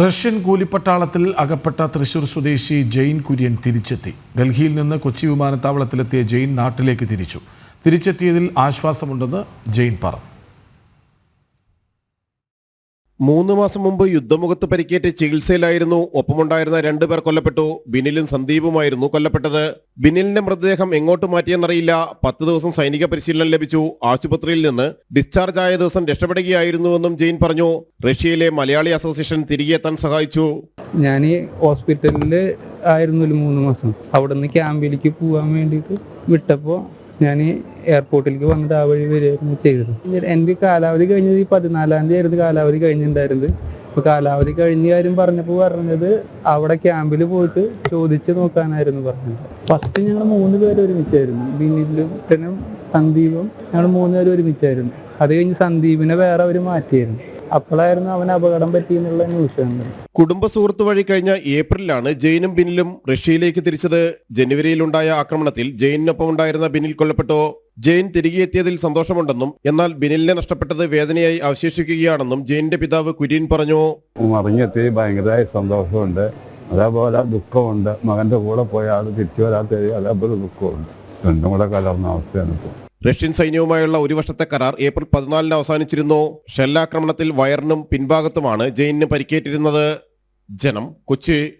Russian കൂലിപ്പട്ടാളത്തിൽ അകപ്പെട്ട തൃശൂർ സ്വദേശി ജെയിൻ കുര്യൻ തിരിച്ചെത്തി. ഡൽഹിയിൽ നിന്ന് കൊച്ചി വിമാനത്താവളത്തിലെത്തിയ ജെയിൻ നാട്ടിലേക്ക് തിരിച്ചു. തിരിച്ചെത്തിയതിൽ ആശ്വാസമുണ്ടെന്ന് ജെയിൻ പറഞ്ഞു. മൂന്ന് മാസം മുമ്പ് യുദ്ധമുഖത്ത് പരിക്കേറ്റ് ചികിത്സയിലായിരുന്നു. ഒപ്പമുണ്ടായിരുന്ന രണ്ടുപേർ കൊല്ലപ്പെട്ടു. ബിനിലും സന്ദീപുമായിരുന്നു കൊല്ലപ്പെട്ടത്. ബിനിലിന്റെ മൃതദേഹം എങ്ങോട്ട് മാറ്റിയെന്നറിയില്ല. പത്ത് ദിവസം സൈനിക പരിശീലനം ലഭിച്ചു. ആശുപത്രിയിൽ നിന്ന് ഡിസ്ചാർജ് ആയ ദിവസം രക്ഷപ്പെടുകയായിരുന്നുവെന്നും ജെയിൻ പറഞ്ഞു. റഷ്യയിലെ മലയാളി അസോസിയേഷൻ തിരികെ എത്താൻ സഹായിച്ചു. ഞാൻ ഹോസ്പിറ്റലിൽ ആയിരുന്നു മൂന്ന് മാസം. അവിടെ നിന്ന് ക്യാമ്പിലേക്ക് പോകാൻ വേണ്ടിയിട്ട് വിട്ടപ്പോൾ ഞാൻ എയർപോർട്ടിലേക്ക് വന്നിട്ട് ആ വഴി വരികയായിരുന്നു ചെയ്തത്. എന്റെ കാലാവധി കഴിഞ്ഞത് ഈ പതിനാലാം തീയതി ആയിരുന്നു കാലാവധി കഴിഞ്ഞിട്ടുണ്ടായിരുന്നത്. അപ്പോൾ കാലാവധി കഴിഞ്ഞ കാര്യം പറഞ്ഞപ്പോൾ പറഞ്ഞത് അവിടെ ക്യാമ്പിൽ പോയിട്ട് ചോദിച്ചു നോക്കാനായിരുന്നു പറഞ്ഞത്. ഫസ്റ്റ് ഞങ്ങൾ മൂന്ന് പേര് ഒരുമിച്ചായിരുന്നു. ബിനിലും സന്ദീപും ഞങ്ങൾ മൂന്ന് പേര് ഒരുമിച്ചായിരുന്നു. അത് കഴിഞ്ഞ് സന്ദീപിനെ വേറെ അവർ മാറ്റിയായിരുന്നു. അപ്പോഴായിരുന്നു അവന് അപകടം പറ്റിയെന്നുള്ള ന്യൂസ് കണ്ടത് കുടുംബ സുഹൃത്ത് വഴി കഴിഞ്ഞ ഏപ്രിലാണ് ജെയിനും ബിനിലും റഷ്യയിലേക്ക് തിരിച്ചത്. ജനുവരിയിലുണ്ടായ ആക്രമണത്തിൽ ജെയിനിനൊപ്പം ഉണ്ടായിരുന്ന ബിനിൽ കൊല്ലപ്പെട്ടു? ജെയിൻ തിരികെ എത്തിയതിൽ സന്തോഷമുണ്ടെന്നും എന്നാൽ ബിനിലിനെ നഷ്ടപ്പെട്ടത് വേദനയായി അവശേഷിക്കുകയാണെന്നും ജെയിനിന്റെ പിതാവ് കുര്യൻ പറഞ്ഞു. മറിഞ്ഞെത്തി ഭയങ്കരമായ സന്തോഷമുണ്ട്. അതേപോലെ ദുഃഖമുണ്ട്. മകന്റെ കൂടെ പോയ ആൾ തിരിച്ചു വരാത്ത അതേപോലെ ദുഃഖമുണ്ട്. രണ്ടും കൂടെ കലർന്ന അവസ്ഥയാണ് ഇപ്പോൾ. റഷ്യൻ സൈന്യവുമായുള്ള ഒരു വർഷത്തെ കരാർ ഏപ്രിൽ പതിനാലിന് അവസാനിച്ചിരുന്നു. ഷെല്ലാക്രമണത്തിൽ വയറിനും പിൻഭാഗത്തുമാണ് ജെയിനിന് പരിക്കേറ്റിരുന്നത്. ജനം കൊച്ചി